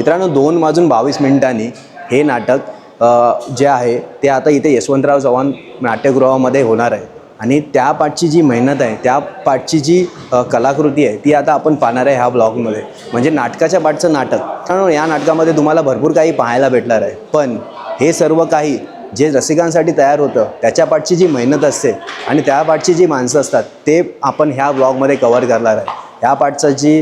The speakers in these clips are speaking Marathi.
मित्रांनो दोन वाजून बावीस मिनिटांनी हे नाटक जे आहे ते आता इथे यशवंतराव चव्हाण नाट्यगृहामध्ये होणार आहे. आणि त्या पाठची जी मेहनत आहे त्या पाठची जी कलाकृती आहे ती आता आपण पाहणार आहे ह्या ब्लॉगमध्ये. म्हणजे नाटकाच्या पाठचं नाटक. कारण या नाटकामध्ये तुम्हाला भरपूर काही पाहायला भेटणार आहे. पण हे सर्व काही जे रसिकांसाठी तयार होतं त्याच्या पाठची जी मेहनत असते आणि त्या पाठची जी माणसं असतात ते आपण ह्या ब्लॉगमध्ये कवर करणार आहे. ह्या पाठचं जी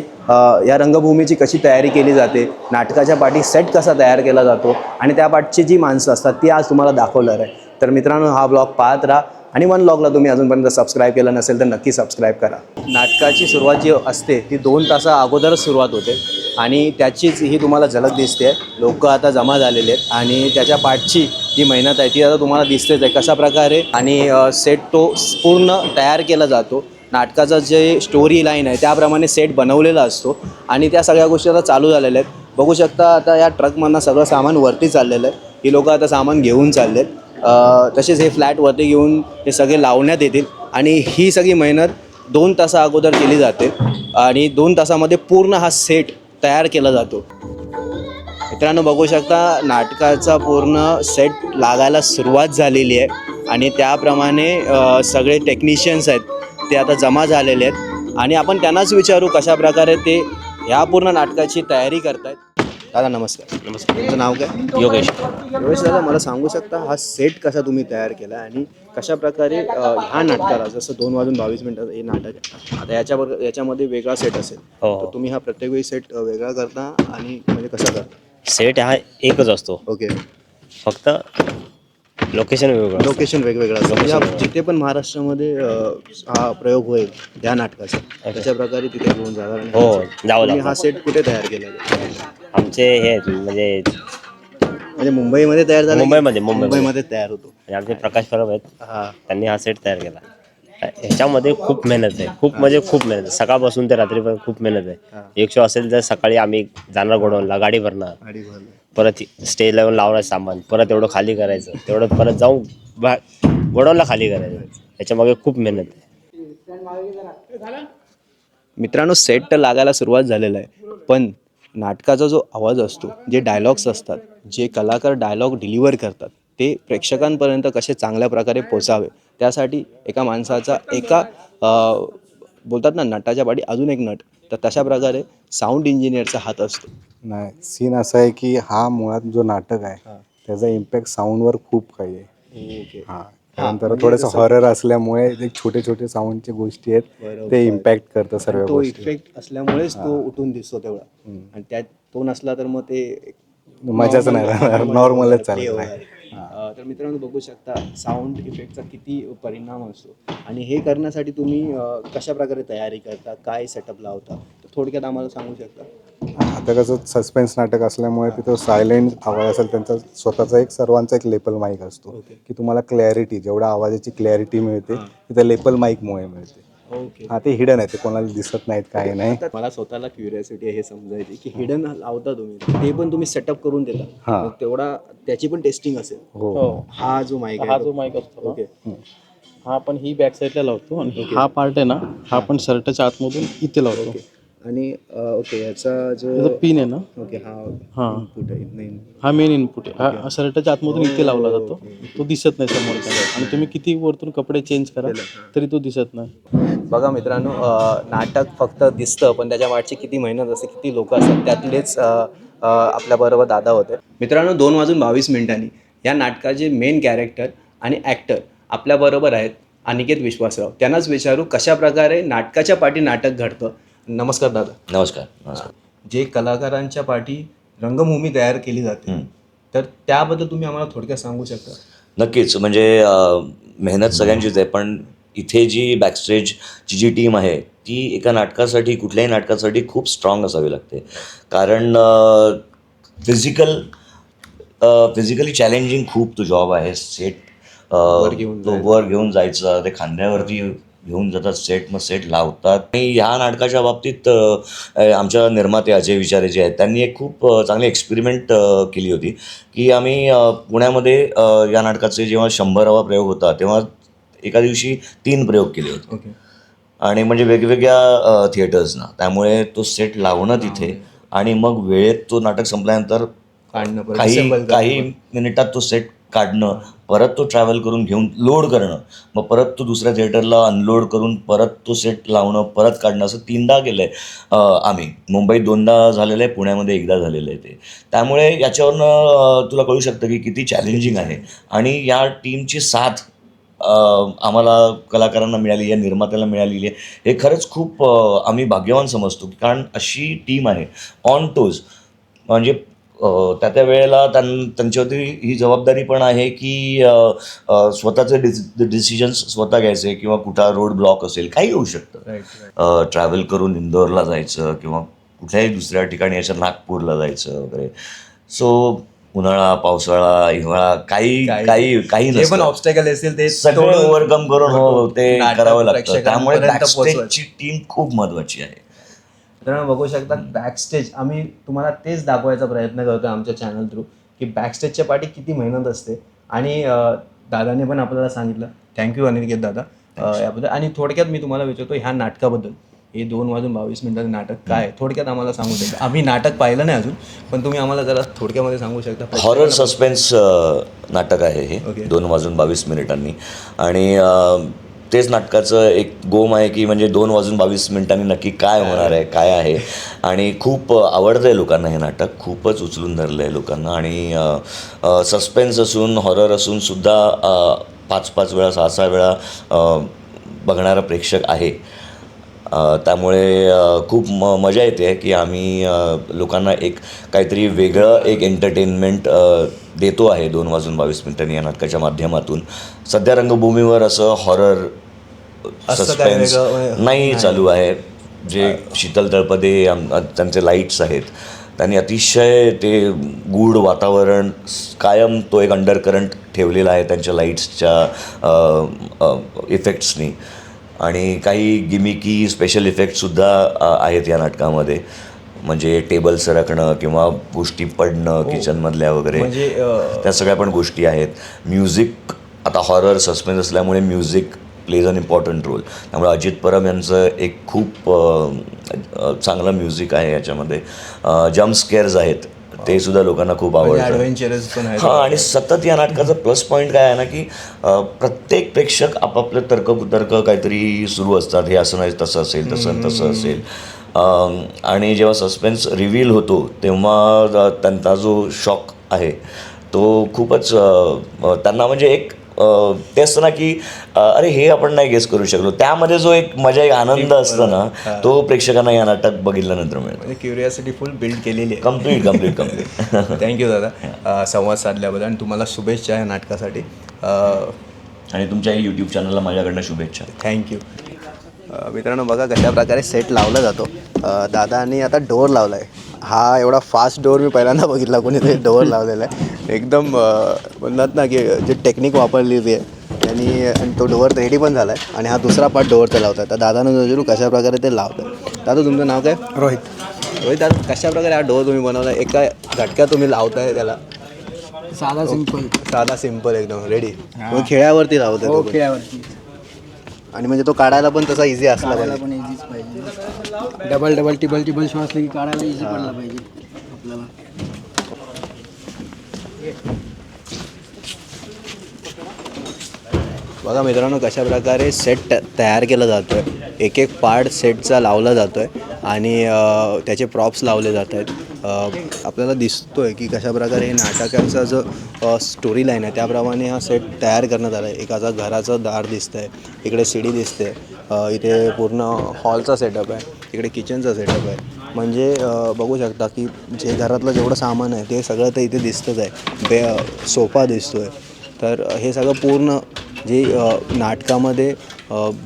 या रंगभूमीची कशी तयारी केली जाते नाटकाच्या पाठी सेट कसा तयार केला जातो आणि त्या पाठची जी माणसं असतात ती आज तुम्हाला दाखवणार आहे तर मित्रांनो हा ब्लॉग पाहत राहा आणि वन ब्लॉगला तुम्ही अजूनपर्यंत सबस्क्राईब केलं नसेल तर नक्की सबस्क्राईब करा. नाटकाची सुरुवात जी असते ती दोन तासा अगोदरच सुरुवात होते आणि त्याचीच ही तुम्हाला झलक दिसते. लोक आता जमा झालेले आहेत आणि त्याच्या पाठची जी मेहनत आहे ती आता तुम्हाला दिसतेच आहे कशा प्रकारे आणि सेट तो पूर्ण तयार केला जातो. नाटकाचं जे स्टोरी लाईन आहे त्याप्रमाणे सेट बनवलेला असतो. आणि त्या सगळ्या गोष्टी आता चालू झालेल्या आहेत. बघू शकता आता या ट्रकमधनं सगळं सामान वरती चाललेलं आहे. ही लोकं आता सामान घेऊन चालले आहेत तसेच हे फ्लॅट वरती घेऊन हे सगळे लावण्यात येतील. आणि ही सगळी मेहनत दोन तासा अगोदर केली जाते. आणि दोन तासामध्ये पूर्ण हा सेट तयार केला जातो. मित्रांनो बघू शकता नाटकाचा पूर्ण सेट लागायला सुरुवात झालेली आहे. आणि त्याप्रमाणे सगळे टेक्निशियन्स आहेत. ते आता जमा झालेले आहेत. आणि आपण त्यांनाच विचारू कशा प्रकारे ते ह्या पूर्ण नाटकाची तयारी करतायत. दादा नमस्कार. नमस्कार. तुमचं नाव काय? योगेश. योगेश दादा मला सांगू शकता हा सेट कसा तुम्ही तयार केला आणि कशा प्रकारे अ, ह्या नाटकाला जसं दोन वाजून बावीस मिनिटाचं हे नाटक आहे. आता याच्यावर याच्यामध्ये वेगळा सेट असेल. हो. तर तुम्ही हा प्रत्येक वेळी सेट वेगळा करता आणि म्हणजे कसा करता? सेट हा एकच असतो. ओके. फक्त लोकेशन वेगवेगळं असतं. लोकेशन वेगवेगळं असतं. म्हणजे जिथे पण महाराष्ट्रामध्ये अ, हा प्रयोग होईल त्या नाटकाचा. त्याच्या प्रकारे तिथे घेऊन जाणार आणि हो तुम्ही हा सेट कुठे तयार केला? आमचे हे आहेत, म्हणजे म्हणजे मुंबईमध्ये तयार झाला की मुंबईमध्ये, मुंबईमध्ये. मुंबईमध्ये तयार होतो. आमचे प्रकाश परब आहेत. हा. त्यांनी हा सेट तयार केला. ह्याच्यामध्ये खूप मेहनत आहे. खूप म्हणजे खूप मेहनत आहे. सकाळपासून ते रात्रीपर्यंत खूप मेहनत. आहे. एक शो असेल तर सकाळी आम्ही जाणार गोडाऊनला गाडी भरणार. गाडी भरली. परत स्टेज लावून लावणार सामान परत एवढं खाली करायचं तेवढं परत जाऊन बा गोडाऊनला खाली करायचं. याच्यामागे खूप मेहनत आहे. मित्रांनो सेट तर लागायला सुरुवात झालेला आहे. पण नाटकाचा जो आवाज असतो जे डायलॉग्स असतात जे कलाकार डायलॉग डिलिव्हर करतात ते प्रेक्षकांपर्यंत कसे चांगल्या प्रकारे पोचावे त्यासाठी एका माणसाचा एका बोलतात ना नटाच्या पाठी अजून एक नट तर तशा प्रकारे साऊंड इंजिनियरचा हात असतो. नाही. सीन असा आहे की हा मुळात जो नाटक आहे हा. त्याचा इम्पॅक्ट साऊंडवर खूप काही आहे. ओके. हा. कारण तर थोडंसं हॉरर असल्यामुळे एक छोटे छोटे साऊंडच्या गोष्टी आहेत बरोबर. ते इम्पॅक्ट करतं सर्व तो गोष्टी. इफेक्ट असल्यामुळेच तो उठून दिसतो तेवढा. आणि त्यात तो नसला तर मग ते मजाच नाही राहणार. नॉर्मलच चालत नाही. अ, तर मित्रांनो बघू शकता साऊंड इफेक्टचा किती परिणाम असतो. आणि हे करण्यासाठी तुम्ही अ, कशा प्रकारे तयारी करता? काय सेटअप लावता? तर थोडक्यात आम्हाला सांगू शकता? आता कसं सस्पेन्स नाटक असल्यामुळे तिथं सायलेंट आवाज असेल त्यांचा स्वतःचा एक सर्वांचा एक लेपल माईक असतो. की तुम्हाला क्लॅरिटी जेवढ्या आवाजाची क्लॅरिटी मिळते तिथं लेपल माईकमुळे मिळते. ओके हा ते हिडन आहे ते कोणाला दिसत नाहीत काही नाही. मला स्वतःला क्युरियोसिटी आहे हे समजायची की हिडन लावता तुम्ही. ते पण तुम्ही सेटअप करून देता. हा. मग तेवढा त्याची पण टेस्टिंग असेल. हो. हा. जो माईक हा आहे जो माईक असतो ना, ओके हा आपण ही बॅक साईडला लावतो आणि हा पार्ट आहे ना हा आपण शर्टच्या आतमधून इथे लावतो. आणि ओके याचा जो पिन आहे ना? ओके हा हा. इनपुट आहे नाही हा मेन इनपुट आहे. हा शर्टच्या आतमधून इथे लावला जातो. तो दिसत नाही समोर आणि तुम्ही किती वरतून कपडे चेंज करा तरी तो दिसत नाही. बघा मित्रांनो नाटक फक्त दिसतं पण त्याच्या मागची किती मेहनत असते किती लोक असतात त्यातलेच आपल्याबरोबर दादा होते. मित्रांनो दोन वाजून बावीस मिनिटांनी. या नाटकाचे मेन कॅरेक्टर आणि ॲक्टर आपल्याबरोबर आहेत अनिकेत विश्वासराव. त्यांनाच विचारू कशा प्रकारे नाटकाच्या पाठी नाटक घडतं. नमस्कार दादा. नमस्कार नमस्कार. जे कलाकारांच्या पाठी रंगभूमी तयार केली जाते. तर त्याबद्दल तुम्ही आम्हाला थोडक्यात सांगू शकता? नक्कीच म्हणजे मेहनत सगळ्यांचीच आहे पण इथे जी बॅकस्टेजची जी टीम आहे ती एका नाटकासाठी कुठल्याही नाटकासाठी खूप स्ट्रॉंग असावी लागते. कारण फिजिकल फिजिकली चॅलेंजिंग खूप तो जॉब आहे. सेट वर घेऊन जायचं ते खांद्यावरती घेऊन जातात सेट मग सेट लावतात. आणि ह्या नाटकाच्या बाबतीत आमच्या निर्माते अजय विचारे जे आहेत त्यांनी एक खूप चांगली एक्सपेरिमेंट केली होती. की आम्ही पुण्यामध्ये या नाटकाचे जेव्हा शंभरावा प्रयोग होता तेव्हा एका दिवशी तीन प्रयोग केले होते. आणि म्हणजे वेगवेगळ्या थिएटर्सना त्यामुळे तो सेट लावणं तिथे आणि मग वेळेत तो नाटक संपल्यानंतर काही. काही मिनिटात तो सेट काढणं परत तो ट्रॅव्हल करून घेऊन लोड करणं. मग परत तो दुसऱ्या थिएटरला अनलोड करून परत तो सेट लावणं परत काढणं असं तीनदा केलं आहे आम्ही. मुंबईत दोनदा झालेलं आहे पुण्यामध्ये एकदा झालेलं आहे ते. त्यामुळे याच्यावरनं तुला कळू शकतं की किती चॅलेंजिंग आहे. आणि या टीमची साथ आम्हाला कलाकारांना मिळाली आहे निर्मात्याला मिळालेली आहे. हे खरंच खूप आम्ही भाग्यवान समजतो कारण अशी टीम आहे. ऑन टोज म्हणजे त्या त्या वेळेला त्यां त्यांच्यावरती ही जबाबदारी पण आहे की स्वतःचे डिस डिसिजन्स स्वतः घ्यायचे किंवा कुठं रोड ब्लॉक असेल काही होऊ शकतं. ट्रॅव्हल करून इंदोरला जायचं किंवा कुठल्याही दुसऱ्या ठिकाणी याच्या नागपूरला जायचं वगैरे. सो उन्हाळा पावसाळा हिवाळा काही काही काही पण. ऑब्स्टॅकल असतील ते सगळे ओव्हरकम करून हो ते करावं लागतं. त्यामुळे टीम खूप महत्वाची आहे. मित्रांनो बघू शकता बॅकस्टेज आम्ही तुम्हाला तेच दाखवायचा प्रयत्न करतो आमच्या चॅनल थ्रू की बॅकस्टेजच्या पाठी किती मेहनत असते. आणि दादाने पण आपल्याला सांगितलं. थँक्यू अनिकेत दादा. याबद्दल. आणि थोडक्यात मी तुम्हाला विचारतो ह्या नाटकाबद्दल. हे दोन वाजून बावीस मिनिटाचं नाटक काय? थोडक्यात आम्हाला सांगू शकता. आम्ही नाटक पाहिलं नाही अजून पण तुम्ही आम्हाला जरा थोडक्यामध्ये सांगू शकता. हॉरर सस्पेन्स नाटक आहे हे. दोन वाजून बावीस मिनिटांनी. आणि तेच नाटकाचं एक गोम आहे की म्हणजे दोन वाजून बावीस मिनिटांनी नक्की काय होणार आहे काय आहे. आणि खूप आवडतं आहे लोकांना हे नाटक खूपच उचलून धरलं आहे लोकांना. आणि सस्पेन्स असून हॉरर असून सुद्धा पाच पाच वेळा सहा सहा वेळा बघणारा प्रेक्षक आहे. त्यामुळे खूप म मजा येते की आम्ही लोकांना एक काहीतरी वेगळं एक एंटरटेनमेंट देतो आहे दोन वाजून बावीस मिनिटांनी या नाटकाच्या माध्यमातून. सध्या रंगभूमीवर असं हॉरर सस्पेन्स म्हणजे नाही चालू आहे. जे शीतल तळपदे त्यांचे लाईट्स आहेत. त्यांनी अतिशय ते गूढ वातावरण कायम तो एक अंडर करंट ठेवलेला आहे त्यांच्या लाईट्सच्या इफेक्ट्सनी आणि काही गिमिकी स्पेशल इफेक्टसुद्धा आहेत या नाटकामध्ये. म्हणजे टेबल सरकणं किंवा गोष्टी पडणं किचनमधल्या वगैरे म्हणजे त्या सगळ्या पण गोष्टी आहेत. म्युझिक आता हॉरर सस्पेन्स असल्यामुळे music plays an important role त्यामुळे अजित परब यांचं एक खूप चांगलं म्युझिक आहे याच्यामध्ये. जम्प स्केअर्स आहेत. ते सुद्धा लोकांना खूप म्हणजे आहे हां आणि सतत या नाटकाचा प्लस पॉईंट काय आहे ना की प्रत्येक प्रेक्षक आपापले तर्क कुतर्क काहीतरी सुरू असतात. हे असं नाही तसं असेल तसं तसं असेल. आणि जेव्हा सस्पेन्स रिव्हील होतो तेव्हा त्यांचा जो शॉक आहे तो खूपच त्यांना म्हणजे एक ते असतं ना की अरे हे आपण नाही गेस करू शकलो. त्यामध्ये जो एक मजा एक आनंद असतो ना तो प्रेक्षकांना या नाटक बघितल्यानंतर मिळतो. म्हणजे क्युरियासिटी फुल बिल्ड केलेली आहे. कंप्लीट कंप्लीट कंप्लीट थँक्यू दादा. संवाद साधल्याबद्दल आणि तुम्हाला शुभेच्छा या नाटकासाठी. आणि तुमच्या यूट्यूब चॅनलला माझ्याकडनं शुभेच्छा. थँक्यू मित्रांनो बघा कशा प्रकारे सेट लावला जातो. दादानी आता डोअर लावला आहे हा एवढा फास्ट डोअर मी पहिल्यांदा बघितला कोणी ते डोअर लावलेला आहे. एकदम म्हणतात ना की जे टेक्निक वापरलेली आहे त्यांनी आणि तो डोअर रेडी पण झाला आहे आणि हा दुसरा पार्ट डोअरचा लावता आहे तर दादानं विचारू कशा प्रकारे ते लावतं दादा तुमचं नाव काय? रोहित. रोहित दादा कशा प्रकारे हा डोअर तुम्ही बनवला एका झटक्यात तुम्ही लावताय त्याला? साधा सिंपल साधा सिंपल एकदम रेडी मग खेळ्यावरती लावताय हो तो. खेळावरती आणि म्हणजे तो काढायला पण तसा इझी असला काढायला पाहिजे. पण इझीच पाहिजे. Double double triple triple show असले की काढायला इझी पडला पाहिजे. बघा मित्रांनो कशा प्रकारे सेट तयार केला जातो आहे एक एक पार्ट सेटचा लावला जातो आहे आणि त्याचे प्रॉप्स लावले जात आहेत. आपल्याला दिसतो आहे की कशा प्रकारे हे नाटकाचा जो स्टोरी लाईन आहे त्याप्रमाणे हा सेट तयार करण्यात आला आहे एकाचा घराचं दार दिसतं आहे इकडे शिडी दिसते इथे पूर्ण हॉलचा सेटअप आहे इकडे किचनचा सेटअप आहे. म्हणजे बघू शकता की जे घरातलं जेवढं सामान आहे ते सगळं तर इथे दिसतंच आहे. बे सोफा दिसतो आहे तर हे सगळं पूर्ण जे नाटकामध्ये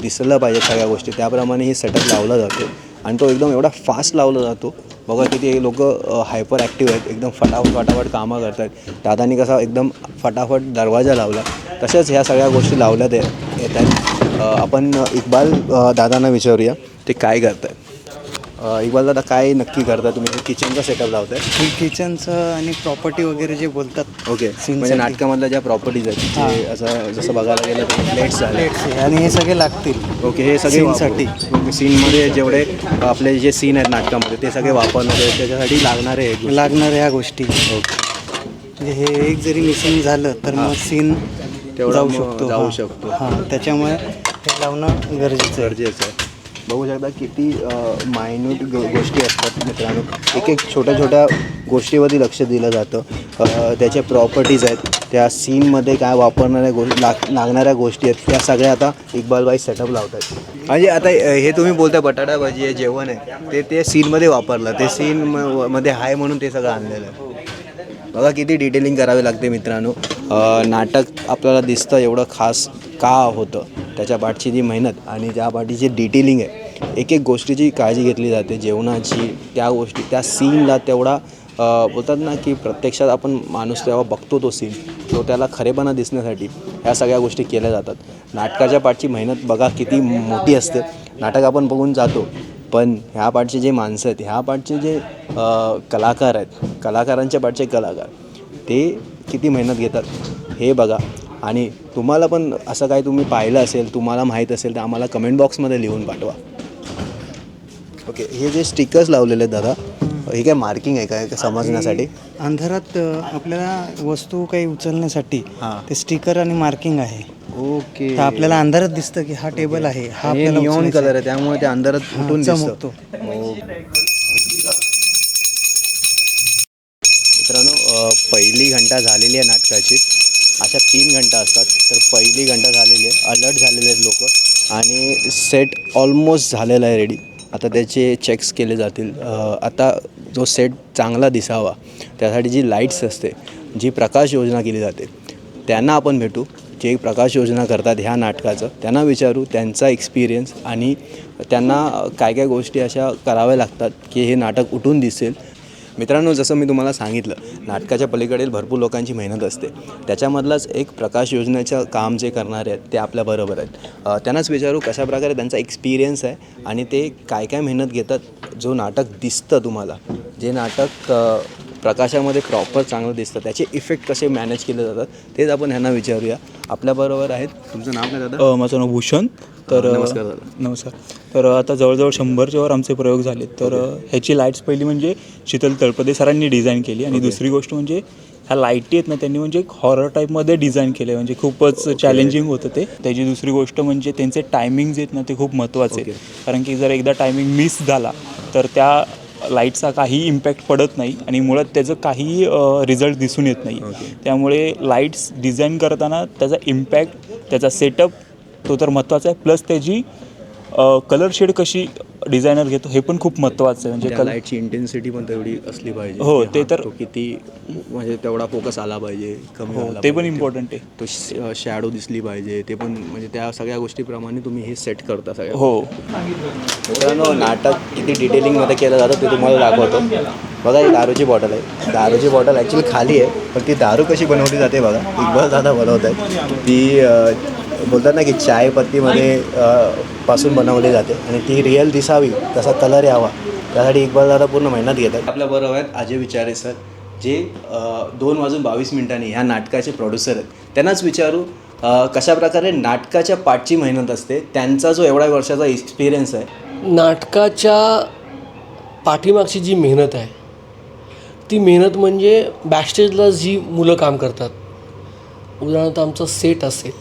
दिसलं पाहिजे सगळ्या गोष्टी त्याप्रमाणे ही सेटअप लावला जातो. आणि तो एकदम एवढा फास्ट लावला जातो. बघा किती लोक हायपर ॲक्टिव्ह आहेत एकदम फटाफट फटाफट कामं करत आहेत दादानी कसा एकदम फटाफट दरवाजा लावला. तसेच ह्या सगळ्या गोष्टी लावल्यात ये- येत आहेत आपण इक्बाल दादांना विचारूया ते काय करत आहेत इक्बाल दादा काय नक्की करता तुम्ही? किचनचा सेटअप लावताय? किचनचं आणि प्रॉपर्टी वगैरे जे बोलतात ओके म्हणजे. नाटकामधल्या ज्या प्रॉपर्टीज आहेत असं जसं बघायला गेलं तर प्लेट्स आणि हे सगळे लागतील. ओके हे सगळे Scene साठी. ओके सीनमध्ये जेवढे आपले जे सीन आहेत नाटकामध्ये ते सगळे वापरणारे त्याच्यासाठी लागणारे. लागणाऱ्या ह्या गोष्टी. म्हणजे हे एक जरी मिसिंग झालं तर मग सीन तेवढा जाऊ शकतो. जाऊ हां. शकतो. हां त्याच्यामुळे हे लावणं गरजेचं गरजेचं आहे. बघू शकता किती मायन्यूट गोष्टी असतात मित्रांनो. एक एक छोट्या छोट्या गोष्टीवरती लक्ष दिलं जातं. त्याचे त्याच्या प्रॉपर्टीज आहेत. त्या सीनमध्ये काय वापरणाऱ्या गो लाग लागणाऱ्या गोष्टी आहेत. त्या सगळ्या आता इक्बालबाई सेटअप लावतात म्हणजे आता हे तुम्ही बोलता बटाटा भाजी आहे जेवण आहे. ते ते सीनमध्ये वापरलं. ते सीन मध्ये आहे म्हणून ते सगळं आणलेलं आहे. बघा किती डिटेलिंग करावी लागते मित्रांनो. नाटक आपल्याला दिसतं एवढं खास का होतं. त्याच्या पाठची जी मेहनत आणि त्या पाठीची डिटेलिंग आहे. एक एक गोष्टीची काळजी घेतली जाते जेवणाची त्या गोष्टी त्या सीनला तेवढा बोलतात ना की प्रत्यक्षात आपण माणूस तेव्हा बघतो तो सीन तो त्याला खरेपणा दिसण्यासाठी ह्या सगळ्या गोष्टी केल्या जातात. नाटकाच्या पाठची मेहनत बघा किती मोठी असते. नाटक आपण बघून जातो पण ह्या पाठचे जे माणसं आहेत ह्या पाठचे जे कलाकार आहेत कलाकारांच्या पाठचे कलाकार ते किती मेहनत घेतात हे बघा. आणि तुम्हाला पण असं काही तुम्ही पाहिलं असेल तुम्हाला माहीत असेल तर आम्हाला कमेंट बॉक्समध्ये लिहून पाठवा. ओके हे जे स्टिकर्स लावलेले आहेत दादा हे काय मार्किंग आहे काय समजण्यासाठी? अंधारात आपल्याला वस्तू काही उचलण्यासाठी. ते स्टिकर आणि मार्किंग आहे. ओके आपल्याला अंधारात दिसतं की हा टेबल आहे हा निऑन कलर आहे. त्यामुळे ते अंधारात फुटून चमकतो. मित्रांनो पहिली घंटा झालेली आहे नाटकाची. अशा तीन घंटा असतात. तर पहिली घंटा झालेली आहे. अलर्ट झालेले आहेत लोक. आणि सेट ऑलमोस्ट झालेला आहे रेडी आता त्याचे चेक्स केले जातील. आता जो सेट चांगला दिसावा त्यासाठी जी लाईट्स असते जी प्रकाश योजना केली जाते त्यांना आपण भेटू. जे प्रकाश योजना करतात ह्या नाटकाचं त्यांना विचारू त्यांचा एक्सपिरियन्स आणि त्यांना काय काय गोष्टी अशा कराव्या लागतात की हे नाटक उठून दिसेल. मित्रांनो जसं मी तुम्हाला सांगितलं नाटकाच्या पलीकडील भरपूर लोकांची मेहनत असते. त्याच्यामधलाच एक प्रकाश योजनेचं काम जे करणारे आहेत ते आपल्याबरोबर आहेत. त्यांनाच विचारू कशाप्रकारे त्यांचा एक्सपिरियन्स आहे आणि ते काय काय मेहनत घेतात जो नाटक दिसतं तुम्हाला. जे नाटक प्रकाशामध्ये प्रॉपर चांगलं दिसतं. त्याचे इफेक्ट कसे मॅनेज केले जातात तेच आपण ह्यांना विचारूया. आपल्याबरोबर आहेत. तुमचं नाव काय दादा? माझं नाव भूषण. तर नमस्कार दादा. नमस्कार. तर आता जवळजवळ शंभरच्या वर आमचे प्रयोग झाले तर ह्याची लाईट्स पहिली म्हणजे शीतल तळपदे सरांनी डिझाईन केली. आणि दुसरी गोष्ट म्हणजे ह्या लाईटी आहेत ना त्यांनी म्हणजे एक हॉरर टाईपमध्ये डिझाईन केले म्हणजे खूपच चॅलेंजिंग होतं ते. त्याची दुसरी गोष्ट म्हणजे त्यांचे टायमिंग्स आहेत ना ते खूप महत्त्वाचे आहेत कारण की जर एकदा टायमिंग मिस झाला तर त्या लाईटचा काही इम्पॅक्ट पडत नाही आणि मुळात त्याचं काही रिझल्ट दिसून येत नाही. त्यामुळे लाईट्स डिझाईन करताना त्याचा इम्पॅक्ट त्याचा सेटअप तो तर महत्त्वाचा आहे. प्लस त्याची कलर शेड कशी डिझायनर घेतो हे पण खूप महत्त्वाचं आहे. म्हणजे लाईटची इंटेन्सिटी पण तेवढी असली पाहिजे. हो, की ते तर- किती म्हणजे तेवढा फोकस आला पाहिजे कमी हो ते पण. इम्पॉर्टंट आहे. तो शॅडो दिसली पाहिजे ते पण म्हणजे त्या सगळ्या गोष्टीप्रमाणे तुम्ही हे सेट करता सगळ्या हो. मित्रांनो नाटक किती डिटेलिंगमध्ये केलं जातं ते तुम्हाला दाखवतो. बघा ही दारूची बॉटल आहे. दारूची बॉटल ॲक्च्युली खाली आहे पण ती दारू कशी बनवली जाते बघा. इक्बाल दादा बनवत आहे ती बोलतात ना की चायपत्तीमध्ये पासून बनवली जाते आणि ती रिअल दिसावी तसा कलर यावा. त्यासाठी इक्बाल दादा पूर्ण मेहनत घेतात. आपल्या बरोबर आहेत अजय विचारे सर जे दोन वाजून बावीस मिनिटांनी ह्या नाटकाचे प्रोड्युसर आहेत. त्यांनाच विचारू कशाप्रकारे नाटकाच्या पाठची मेहनत असते त्यांचा जो एवढ्या वर्षाचा एक्सपिरियन्स आहे. नाटकाच्या पाठीमागची जी मेहनत आहे ती मेहनत म्हणजे बॅकस्टेजला जी मुलं काम करतात. उदाहरणार्थ आमचा सेट असेल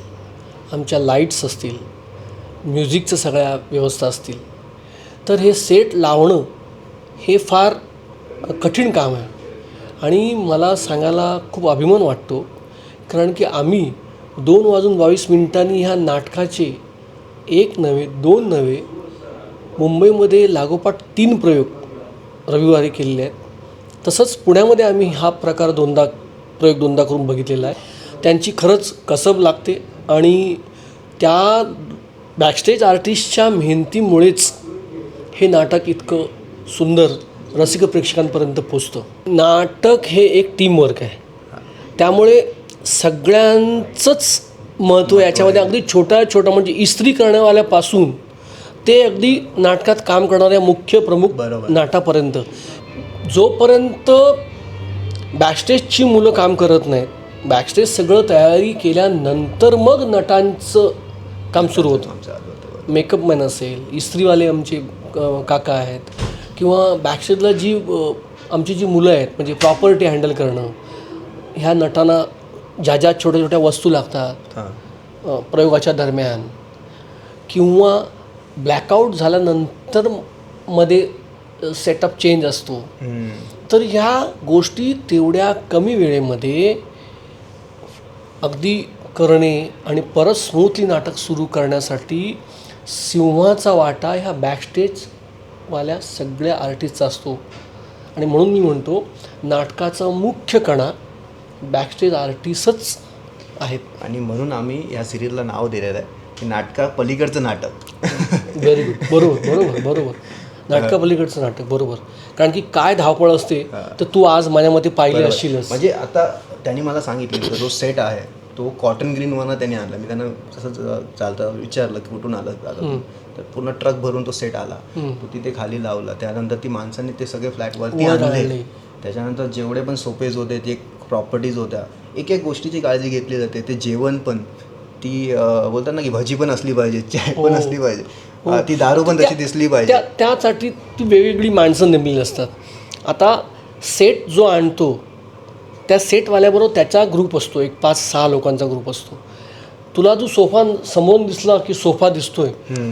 आमच्या लाईट्स असतील म्युझिकचं सगळ्या व्यवस्था असतील. तर हे सेट लावणं हे फार कठीण काम आहे. आणि मला सांगायला खूप अभिमान वाटतो कारण की आम्ही दोन वाजून बावीस मिनिटांनी ह्या नाटकाचे एक नव्हे दोन नव्हे मुंबईमध्ये लागोपाठ तीन प्रयोग रविवारी केलेले आहेत. तसंच पुण्यामध्ये आम्ही हा प्रकार दोनदा प्रयोग दोनदा करून बघितलेला आहे. त्यांची खरंच कसब लागते आणि त्या बॅकस्टेज आर्टिस्टच्या मेहनतीमुळेच हे नाटक इतकं सुंदर रसिक प्रेक्षकांपर्यंत पोचतं. नाटक हे एक टीमवर्क आहे. त्यामुळे सगळ्यांचंच महत्त्व याच्यामध्ये अगदी छोटा छोटा म्हणजे इस्त्री करण्यावाल्यापासून ते अगदी नाटकात काम करणाऱ्या मुख्य प्रमुख नाटापर्यंत. जोपर्यंत बॅकस्टेजची मुलं काम करत नाहीत बॅकस्टेज सगळं तयारी केल्यानंतर मग नटांचं काम सुरू होतं. मेकअपमॅन असेल इस्त्रीवाले आमचे काका आहेत किंवा बॅकस्टेजला जी आमची जी मुलं आहेत म्हणजे प्रॉपर्टी हँडल करणं ह्या नटांना ज्या ज्या छोट्या छोट्या वस्तू लागतात प्रयोगाच्या दरम्यान किंवा ब्लॅकआउट झाल्यानंतरमध्ये सेटअप चेंज असतो. तर ह्या गोष्टी तेवढ्या कमी वेळेमध्ये अगदी करणे आणि परत स्मूथली नाटक सुरू करण्यासाठी सिंहाचा वाटा ह्या बॅकस्टेजवाल्या सगळ्या आर्टिस्टचा असतो. आणि म्हणून मी म्हणतो नाटकाचा मुख्य कणा बॅकस्टेज आर्टिस्टच आहेत. आणि म्हणून आम्ही या सिरियलला नाव दिलेलं आहे की नाटका पलीकडचं नाटक. व्हेरी गुड बरोबर बरोबर बरोबर. नाटकापलीकडचं नाटक बरोबर. कारण की काय धावपळ असते तर तू आज माझ्या मते पाहिले असशीलच. म्हणजे आता त्यांनी मला सांगितलं की जो सेट आहे. तो कॉटन ग्रीनवरनं त्यांनी आणला. मी त्यांना तसंच चालतं विचारलं की कुठून आलं दादा? तर पूर्ण ट्रक भरून तो सेट आला. तो तिथे खाली लावला. त्यानंतर ती माणसांनी ते सगळे फ्लॅटवरती वर आणले. त्याच्यानंतर जेवढे पण सोपेज होते ते प्रॉपर्टीज होत्या. एक एक गोष्टीची काळजी घेतली जाते. ते जेवण पण ती बोलतात ना की भजी पण असली पाहिजे चाय पण असली पाहिजे. अं, ती दारू पण तशी दिसली पाहिजे. त्या त्यासाठी ती वेगवेगळी माणसं नेमलेली असतात. आता सेट जो आणतो त्या सेटवाल्याबरोबर त्याचा ग्रुप असतो एक पाच सहा लोकांचा ग्रुप असतो. तुला जो सोफा समोरून दिसला की सोफा दिसतोय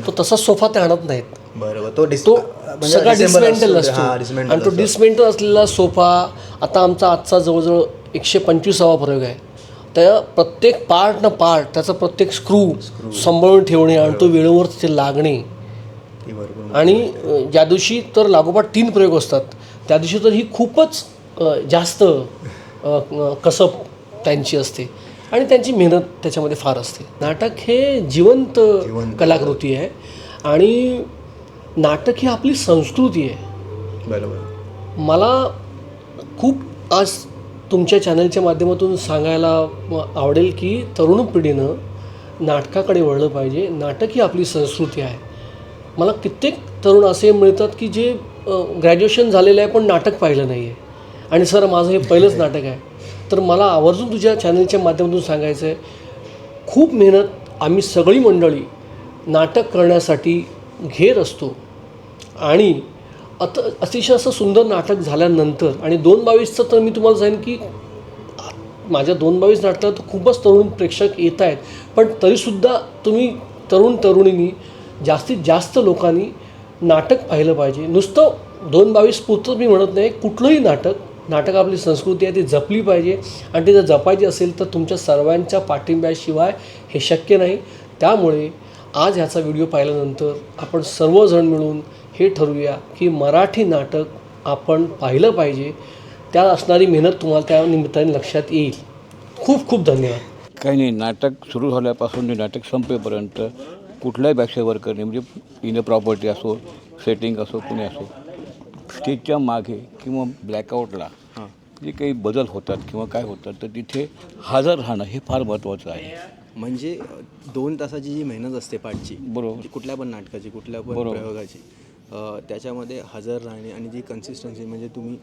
तो तसा सोफा ते आणत नाहीत. बरोबर तो म्हणजे सगळा डिसमेंटल असतो. आणि तो. डिसमेंटल असलेला सोफा आता आमचा आजचा जवळजवळ एकशे पंचवीसावा प्रयोग आहे. त्या प्रत्येक पार्ट न पार्ट त्याचा प्रत्येक स्क्रू सांभाळून ठेवणे आणि तो वेळेवर तिथे लागणे. ती बरोबर. आणि ज्या दिवशी तर लागोपाठ तीन प्रयोग असतात त्या दिवशी तर ही खूपच जास्त कसब त्यांची असते. आणि त्यांची मेहनत त्याच्यामध्ये फार असते. नाटक हे जिवंत कलाकृती आहे. आणि नाटक ही आपली संस्कृती आहे. बरोबर. मला खूप आज तुमच्या चॅनलच्या माध्यमातून सांगायला आवडेल की तरुण पिढीनं नाटकाकडे वळलं पाहिजे. नाटक ही आपली संस्कृती आहे. मला कित्येक तरुण असे मिळतात की जे ग्रॅज्युएशन झालेलं आहे पण नाटक पाहिलं नाही आहे आणि सर माझं हे पहिलंच नाटक आहे. तर मला आवर्जून तुझ्या चॅनलच्या माध्यमातून सांगायचं आहे खूप मेहनत आम्ही सगळी मंडळी नाटक करण्यासाठी घेत असतो. आणि अत अतिशय असं सुंदर नाटक झाल्यानंतर आणि दोन बावीसचं तर मी तुम्हाला सांगेन की माझ्या दोन बावीस नाटकात तर खूपच तरुण प्रेक्षक येत आहेत. पण तरीसुद्धा तुम्ही तरुण तरुणींनी जास्तीत जास्त लोकांनी नाटक पाहिलं पाहिजे. नुसतं दोन बावीस पुरतं मी म्हणत नाही कुठलंही नाटक नाटक आपली संस्कृती आहे ती जपली पाहिजे. आणि ती जर जपायची असेल तर तुमच्या सर्वांच्या पाठिंब्याशिवाय हे शक्य नाही. त्यामुळे आज ह्याचा व्हिडिओ पाहिल्यानंतर आपण सर्वजण मिळून हे ठरवूया की मराठी नाटक आपण पाहिलं पाहिजे. त्यात असणारी मेहनत तुम्हाला त्या निमित्ताने लक्षात येईल. खूप खूप धन्यवाद. काही नाही नाटक सुरू झाल्यापासून ते नाटक संपेपर्यंत कुठल्याही बॅकच्या करणे म्हणजे इन प्रॉपर्टी असो सेटिंग असो कुणी असो स्टेजच्या मागे किंवा ब्लॅकआउटला जे काही बदल होतात किंवा काय होतात तर तिथे हजर राहणं हे फार महत्त्वाचं आहे म्हणजे दोन तासाची जी मेहनत असते पाठची बरोबर. कुठल्या पण नाटकाची कुठल्या पण बरोबर. प्रयोगाची त्याच्यामध्ये हजर राहणे आणि जी कन्सिस्टन्सी म्हणजे तुम्ही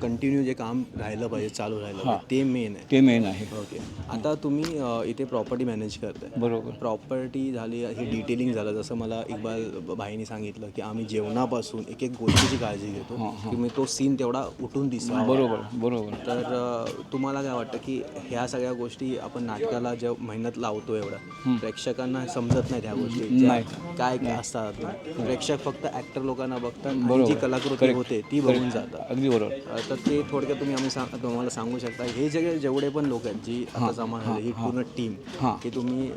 कंटिन्यू जे काम राहिलं पाहिजे चालू राहिलं पाहिजे, ते मेन आहे. ते मेन आहे. ओके आता तुम्ही इथे प्रॉपर्टी मॅनेज करताय. बरोबर. प्रॉपर्टी झाली हे डिटेलिंग झालं. जसं मला इक्बाल भाईनी सांगितलं की आम्ही जेवणापासून एक एक गोष्टीची काळजी घेतो की मी तो सीन तेवढा उठून दिसा बरोबर बरोबर. तर तुम्हाला काय वाटतं की ह्या सगळ्या गोष्टी आपण नाटकाला ज्या मेहनत लावतो एवढं प्रेक्षकांना समजत नाही त्या गोष्टी. ज्या काय असतात. प्रेक्षक फक्त ऍक्टर लोकांना बघतात आणि जी कलाकृती होते ती बघून जातात. अगदी बरोबर. तर ते थोडक्यात तुम्ही आम्ही सांग तुम्हाला सांगू शकता. हे जे जेवढे पण लोक आहेत जी आता जमा झाले ही पूर्ण टीम हां. की तुम्ही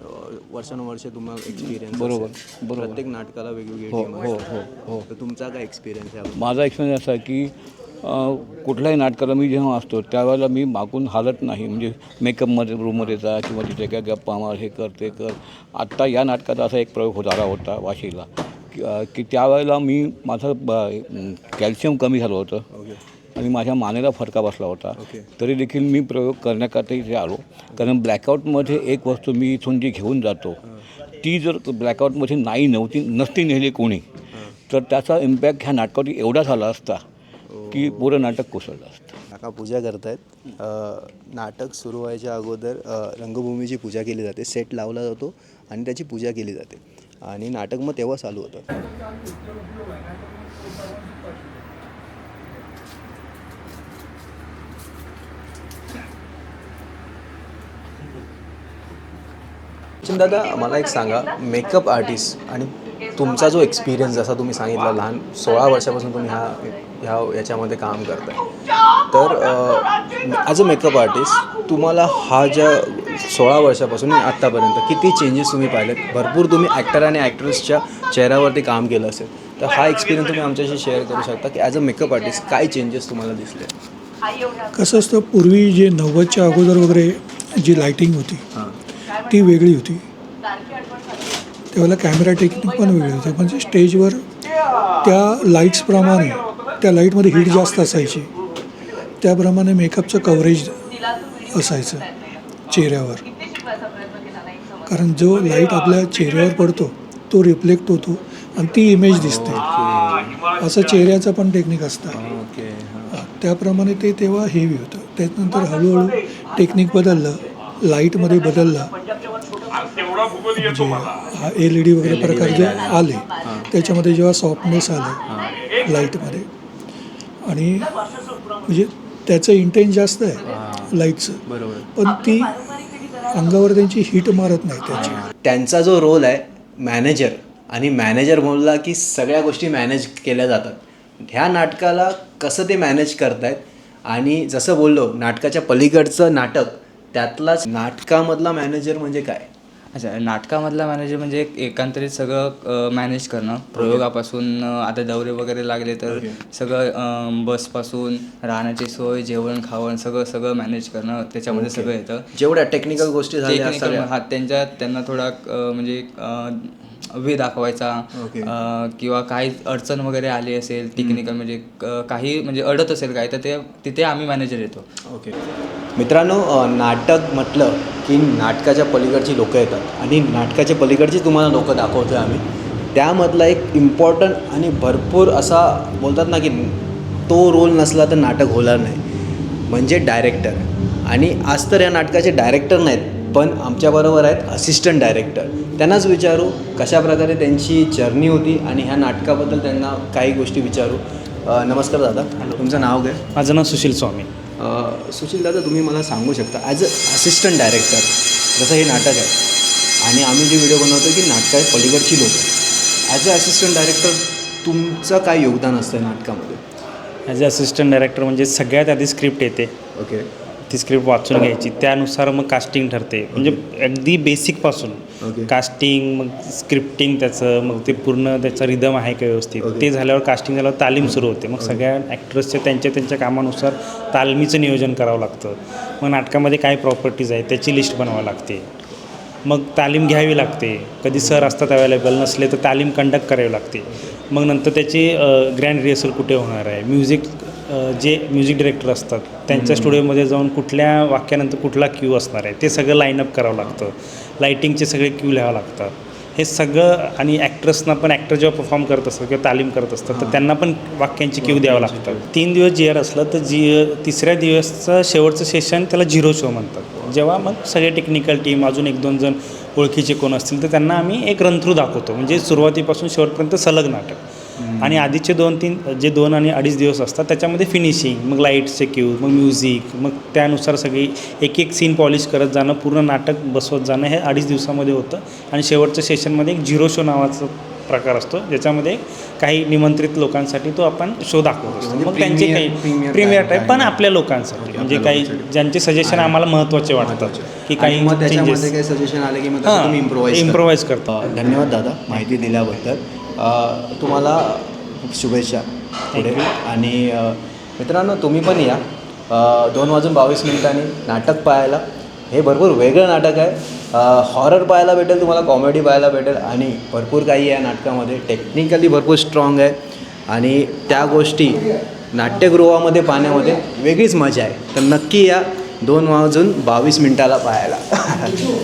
वर्षानुवर्ष तुम्हाला एक्सपिरियन्स बरोबर, बरोबर. प्रत्येक नाटकाला वेगवेगळी हो, टीम हो, हो, हो. तर तुमचा काय एक्सपिरियन्स आहे? माझा एक्सपिरियन्स असा आहे की कुठल्याही नाटकाला मी जेव्हा असतो त्यावेळेला मी मागून हालत नाही. म्हणजे मेकअपमध्ये रूममध्ये जा किंवा तिथे काय गप्पा मार हे कर ते कर. आत्ता या नाटकात असा एक प्रयोग हो झाला होता वाशीला. की त्यावेळेला मी माझं कॅल्शियम कमी झालं होतं. आणि माझ्या मानेला फरका बसला होता. तरी देखील मी प्रयोग करण्याकरता इथे आलो. कारण ब्लॅकआउटमध्ये एक वस्तू मी इथून जी घेऊन जातो ती जर ब्लॅकआउटमध्ये नाही नव्हती नसती नेली कोणी तर त्याचा इम्पॅक्ट ह्या नाटकावरती एवढा झाला असता की पुरं नाटक कोसळलं असतं. काका पूजा करतायत नाटक सुरू व्हायच्या अगोदर रंगभूमीची पूजा केली जाते. सेट लावला जातो आणि त्याची पूजा केली जाते. आणि नाटक मग तेव्हा चालू होतं. सचिन दादा मला एक सांगा मेकअप आर्टिस्ट आणि तुमचा जो एक्सपिरियन्स जसा तुम्ही सांगितला लहान सोळा वर्षापासून तुम्ही ह्या ह्या याच्यामध्ये काम करताय. तर ॲज अ मेकअप आर्टिस्ट तुम्हाला हा ज्या सोळा वर्षापासून आत्तापर्यंत किती चेंजेस तुम्ही पाहिलेत? भरपूर तुम्ही ॲक्टर आणि ॲक्ट्रेसच्या चेहऱ्यावरती काम केलं असेल. तर हा एक्सपिरियन्स तुम्ही आमच्याशी शेअर करू शकता की ॲज अ मेकअप आर्टिस्ट काय चेंजेस तुम्हाला दिसले? कसं असतं पूर्वी जे नव्वदच्या अगोदर वगैरे जी लाईटिंग होती ती वेगळी होती. त्यावेळेला कॅमेरा टेक्निक पण वेगळी होती. म्हणजे स्टेजवर त्या लाईट्सप्रमाणे त्या लाईटमध्ये हीट जास्त असायची. त्याप्रमाणे मेकअपचं कव्हरेज असायचं. चेहऱ्यावर. कारण जो लाइट आपल्या चेहऱ्यावर पडतो तो रिफ्लेक्ट होतो आणि ती इमेज दिसते. असं चेहऱ्याचं पण टेक्निक असतं. त्याप्रमाणे ते तेव्हा हेवी होतं. त्याच्यानंतर हळूहळू टेक्निक बदललं लाईटमध्ये बदललं. म्हणजे हा एल ई डी वगैरे प्रकार जे आले त्याच्यामध्ये जेव्हा सॉफ्टनेस आलं लाईटमध्ये आणि म्हणजे त्याचं इंटेन्स जास्त आहे लाईटचं बरोबर. पण ती अंगावर त्यांची हीट मारत नाही त्याची. त्यांचा जो रोल आहे मॅनेजर आणि मॅनेजर बोलला की सगळ्या गोष्टी मॅनेज केल्या जातात. ह्या नाटकाला कसं ते मॅनेज करतायत? आणि जसं बोललो नाटकाच्या पलीकडचं नाटक त्यातलाच नाटकामधला मॅनेजर म्हणजे काय? अच्छा नाटकामधला मॅनेजर म्हणजे एक एकंदरीत सगळं मॅनेज करणं. प्रयोगापासून आता दौरे वगैरे लागले तर सगळं बसपासून राहण्याची सोय जेवण खावण सगळं सगळं मॅनेज करणं त्याच्यामध्ये सगळं येतं. जेवढ्या टेक्निकल गोष्टी झाल्या हा त्यांच्या त्यांना थोडा म्हणजे वे दाखवायचा किंवा काही अडचण वगैरे आली असेल टेक्निकल म्हणजे काही म्हणजे अडत असेल काय तर ते तिथे आम्ही मॅनेजर येतो. ओके. मित्रांनो नाटक म्हटलं की नाटकाच्या पलीकडची लोकं येतात. आणि नाटकाच्या पलीकडची तुम्हाला लोकं दाखवतो आम्ही. त्यामधला एक इम्पॉर्टंट आणि भरपूर असा बोलतात ना की तो रोल नसला तर नाटक होणार नाही. म्हणजे डायरेक्टर आणि आज तर या नाटकाचे डायरेक्टर नाहीत. पण आमच्याबरोबर आहेत असिस्टंट डायरेक्टर त्यांनाच विचारू कशाप्रकारे त्यांची जर्नी होती आणि ह्या नाटकाबद्दल त्यांना काही गोष्टी विचारू. अ, नमस्कार दादा. तुमचं नाव काय? माझं नाव सुशील स्वामी. अ, सुशील दादा तुम्ही मला सांगू शकता ॲज अ असिस्टंट डायरेक्टर जसं हे नाटक आहे आणि आम्ही जे व्हिडिओ बनवतो की नाटकात पलीकडची लोक. ॲज अ असिस्टंट डायरेक्टर तुमचं काय योगदान असतं नाटकामध्ये? ॲज अ असिस्टंट डायरेक्टर म्हणजे सगळ्यात आधी स्क्रिप्ट येते. ओके ती स्क्रिप्ट वाचून घ्यायची. त्यानुसार मग कास्टिंग ठरते. म्हणजे अगदी बेसिकपासून. कास्टिंग मग स्क्रिप्टिंग त्याचं मग ते पूर्ण त्याचं रिदम आहे का व्यवस्थित? ते झाल्यावर कास्टिंग झाल्यावर तालीम सुरू होते. मग सगळ्या ॲक्टर्सच्या त्यांच्या त्यांच्या कामानुसार तालमीचं नियोजन करावं लागतं. मग नाटकामध्ये काय प्रॉपर्टीज आहेत त्याची लिस्ट बनवावी लागते. मग तालीम घ्यावी लागते. कधी सर असतात अवेलेबल नसले तर तालीम कंडक्ट करावी लागते. मग नंतर त्याची ग्रँड रिहर्सल कुठे होणार आहे? म्युझिक जे म्युझिक डिरेक्टर असतात त्यांच्या स्टुडिओमध्ये जाऊन कुठल्या वाक्यानंतर कुठला क्यू असणार आहे ते सगळं लाईनअप करावं लागतं. लाईटिंगचे सगळे क्यू लिहावं लागतात हे सगळं आणि ॲक्ट्रेसना पण ॲक्टर जेव्हा परफॉर्म करत असतात किंवा तालीम करत असतात तर त्यांना पण वाक्यांची क्यू द्यावं लागतात तीन दिवस जी आर असलं तर जी तिसऱ्या दिवसचं शेवटचं सेशन त्याला झिरो शो म्हणतात. जेव्हा मग सगळे टेक्निकल टीम अजून एक दोन जण ओळखीचे कोण असतील तर त्यांना आम्ही एक रन थ्रू दाखवतो. म्हणजे सुरुवातीपासून शेवटपर्यंत सलग नाटक. आणि आधीचे दोन तीन जे दोन आणि अडीच दिवस असतात त्याच्यामध्ये फिनिशिंग मग लाईटचे क्यू मग म्युझिक मग त्यानुसार सगळी एक एक सीन पॉलिश करत जाणं पूर्ण नाटक बसवत जाणं हे अडीच दिवसामध्ये होतं. आणि शेवटच्या सेशनमध्ये एक झिरो शो नावाचा प्रकार असतो ज्याच्यामध्ये काही निमंत्रित लोकांसाठी तो आपण शो दाखवत असतो. म्हणजे मग त्यांचे काही प्रीमियर टाईप पण आपल्या लोकांसाठी. म्हणजे काही. ज्यांचे सजेशन आम्हाला महत्त्वाचे वाटतात की काही सजेशन आले की इम्प्रोवाइज इम्प्रोवाइज करतो. धन्यवाद दादा माहिती दिल्याबद्दल. तुम्हाला शुभेच्छा पुढे. आणि मित्रांनो तुम्ही पण या. दोन वाजून बावीस मिनिटांनी नाटक पाहायला. हे भरपूर वेगळं नाटक आहे. हॉरर पाहायला भेटेल तुम्हाला कॉमेडी पाहायला भेटेल आणि भरपूर काही आहे नाटकामध्ये. टेक्निकली भरपूर स्ट्रॉंग आहे. आणि त्या गोष्टी नाट्यगृहामध्ये पाहण्यामध्ये वेगळीच मजा आहे. तर नक्की या दोन वाजून बावीस मिनिटाला पाहायला. थँक्यू